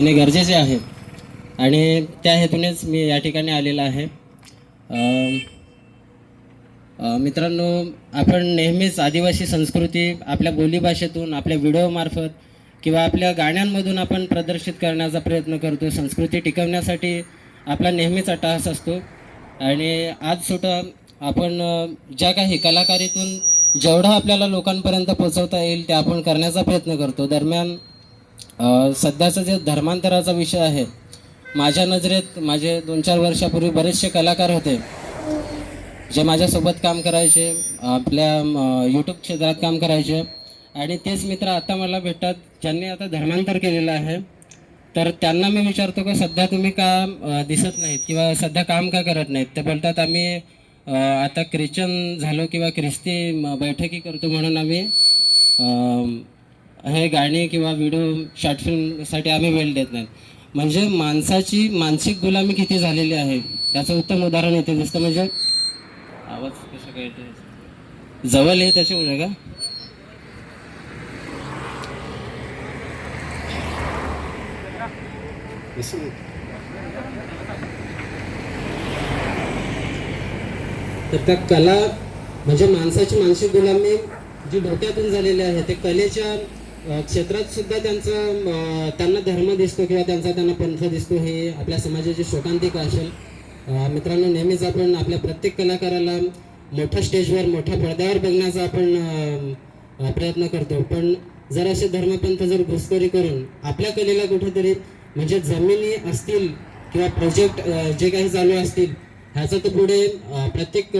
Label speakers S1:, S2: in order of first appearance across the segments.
S1: येणे गरजेचे आहे. आणि त्या हेतूनेच मी या ठिकाणी आलेला आहे. मित्रांनो आपण नेहमीच आदिवासी संस्कृती आपल्या बोलीभाषेतून आपल्या व्हिडिओमार्फत किंवा आपल्या गाण्यांमधून आपण प्रदर्शित करण्याचा प्रयत्न करतो. संस्कृती टिकवण्यासाठी आपला नेहमीच अट्टहास असतो. आणि आज सुद्धा आपण ज्या काही कलाकारीतून जेवढं आपल्याला लोकांपर्यंत पोचवता येईल ते आपण करण्याचा प्रयत्न करतो. दरम्यान सध्याचा जे धर्मांतराचा विषय आहे माझ्या नजरेत माझे दोन चार वर्षापूर्वी बरेचसे कलाकार होते जे माझ्यासोबत काम करायचे आपल्या यूट्यूब क्षेत्रात काम करायचे. आणि तेच मित्र आता मला भेटतात ज्यांनी आता धर्मांतर केलेलं आहे. तर त्यांना मी विचारतो की सध्या तुम्ही का दिसत नाहीत किंवा सध्या काम का करत नाहीत? ते बोलतात आम्ही आता ख्रिश्चन झालो किंवा ख्रिस्ती बैठकी करतो म्हणून आम्ही हे गाणी किंवा व्हिडिओ शॉर्ट फिल्मसाठी आम्ही वेळ देत नाही. म्हणजे माणसाची मानसिक गुलामी किती झालेली आहे त्याचं उत्तम उदाहरण येते दिसतं म्हणजे. आवाज कसं काय येते जवळ आहे त्याच्यामुळे का? तर त्या कला म्हणजे माणसाची मानसिक गुलामी जी डोक्यातून झालेली आहे ते कलेच्या क्षेत्रात सुद्धा त्यांचं त्यांना धर्म दिसतो किंवा त्यांचा त्यांना पंथ दिसतो हे आपल्या समाजाची शोकांतिका असेल. मित्रांनो नेहमीच आपण आपल्या प्रत्येक कलाकाराला मोठ्या स्टेजवर मोठ्या पडद्यावर बघण्याचा आपण प्रयत्न करतो. पण जर असे धर्मपंथ जर घुसखोरी करून आपल्या कलेला कुठेतरी म्हणजे जमिनी असतील किंवा प्रोजेक्ट जे काही चालू असतील ह्याचा तर पुढे प्रत्येक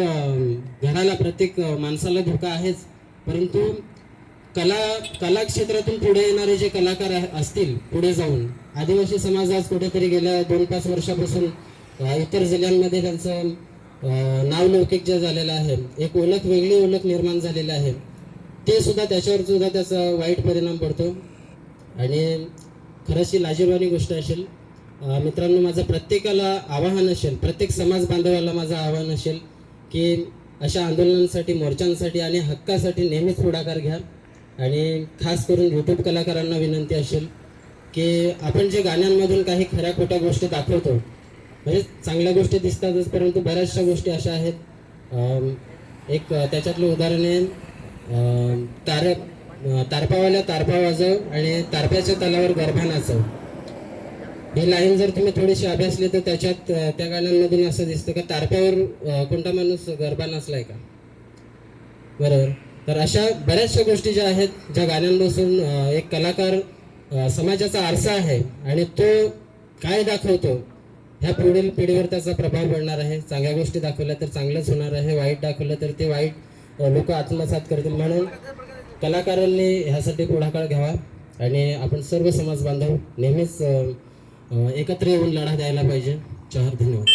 S1: घराला प्रत्येक माणसाला धोका आहेच. परंतु कला कला क्षेत्रातून पुढे येणारे जे कलाकार आहे- असतील पुढे जाऊन आदिवासी समाज आज कुठेतरी गेल्या दोन पाच वर्षापासून इतर जिल्ह्यांमध्ये त्यांचं नावलौकिक नाव लौकिक जे झालेलं आहे एक ओळख वेगळी ओळख निर्माण झालेली आहे ते सुद्धा त्याच्यावर सुद्धा त्याचा वाईट परिणाम पडतो. आणि खरंच ही लाजीरवाणी गोष्ट असेल मित्रांनो माझं प्रत्येकाला आवाहन असेल प्रत्येक समाज बांधवाला माझं आवाहन असेल की अशा आंदोलनांसाठी मोर्चांसाठी आणि हक्कासाठी नेहमीच पुढाकार घ्या. आणि खास करून यूट्यूब कलाकारांना विनंती असेल की आपण जे गाण्यांमधून काही खऱ्या खोट्या गोष्टी दाखवतो म्हणजे चांगल्या गोष्टी दिसतातच परंतु बऱ्याचशा गोष्टी अशा आहेत. एक त्याच्यातलं उदाहरण आहे तार तारपावाला तारपा वाजव आणि तारप्याच्या तलावर गरबा नाचव. ही लाईन जर तुम्ही थोडीशी अभ्यासली तर त्याच्यात त्या गाण्यांमधून असं दिसतं का तारप्यावर कोणता माणूस गरबा नाचलाय का? बरोबर. तर अशा बऱ्याचशा गोष्टी ज्या आहेत ज्या गाण्यांपासून एक कलाकार समाजाचा आरसा आहे आणि तो काय दाखवतो ह्या पुढील पिढीवर त्याचा प्रभाव पडणार आहे. चांगल्या गोष्टी दाखवल्या तर चांगलंच होणार आहे. वाईट दाखवलं तर ते वाईट लोक आत्मसात करतील. म्हणून कलाकारांनी ह्यासाठी पुढाकार घ्यावा आणि आपण सर्व समाज बांधव नेहमीच एकत्र येऊन लढा द्यायला पाहिजे. चार धन्यवाद.